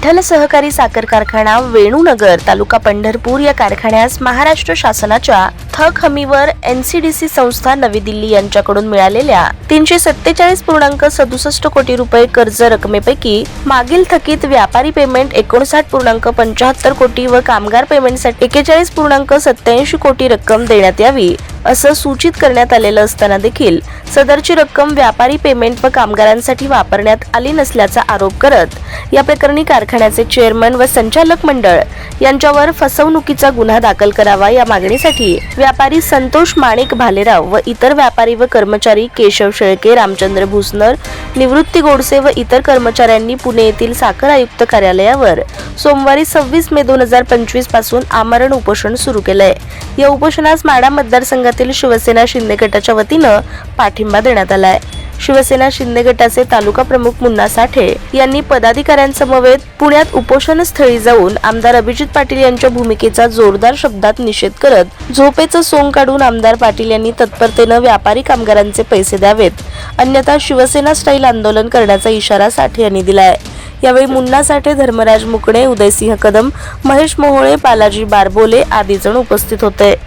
विठ्ठल सहकारी साखर कारखाना वेणूनगर तालुका पंढरपूर या कारखान्यास महाराष्ट्र शासनाच्या थक हमीवर एनसीडीसी संस्था नवी दिल्ली यांच्याकडून मिळालेल्या तीनशे सत्तेचाळीस पूर्णांक सदुसष्ट कोटी रुपये कर्ज रकमेपैकी मागील थकीत व्यापारी पेमेंट एकोणसाठ पूर्णांक पंचाहत्तर कोटी व कामगार पेमेंटसाठी एकेचाळीस पूर्णांक सत्याऐंशी कोटी रक्कम देण्यात यावी. असं सूचित करण्यात आलेलं असताना देखील सदरची रक्कम व्यापारी पेमेंट व कामगारांसाठी वापरण्यात आली नसल्याचा आरोप करत या प्रकरणी कारखान्याचे चेअरमन व संचालक मंडळ यांच्यावर फसवणुकीचा गुन्हा दाखल करावा या मागणीसाठी व्यापारी संतोष माणिक भालेराव व इतर व्यापारी व कर्मचारी केशव शेळके रामचंद्र भुसनर निवृत्ती गोडसे व इतर कर्मचाऱ्यांनी पुणे येथील साखर आयुक्त कार्यालयावर सोमवारी सव्वीस मे दोन हजार पंचवीसपासून आमरण उपोषण सुरू केलंय. या उपोषणास माडा मतदारसंघातील शिवसेना शिंदे गटाच्या वतीनं पाठिंबा देण्यात आलाय. शिवसेना शिंदे गटाचे तालुका प्रमुख मुन्ना साठे यांनी पदाधिकाऱ्यांसमवेत पुण्यात उपोषण स्थळी जाऊन आमदार अभिजित पाटील यांच्या भूमिकेचा जोरदार शब्दात निषेध करत झोपेचं सोंग काढून आमदार पाटील यांनी तत्परतेनं व्यापारी कामगारांचे पैसे द्यावेत. अन्यथा शिवसेना स्टाईल आंदोलन करण्याचा इशारा साठे यांनी दिलाय. यावेळी मुन्ना साठे धर्मराज मुकणे उदयसिंह कदम महेश मोहोळे बालाजी बारबोले आदी जण उपस्थित होते.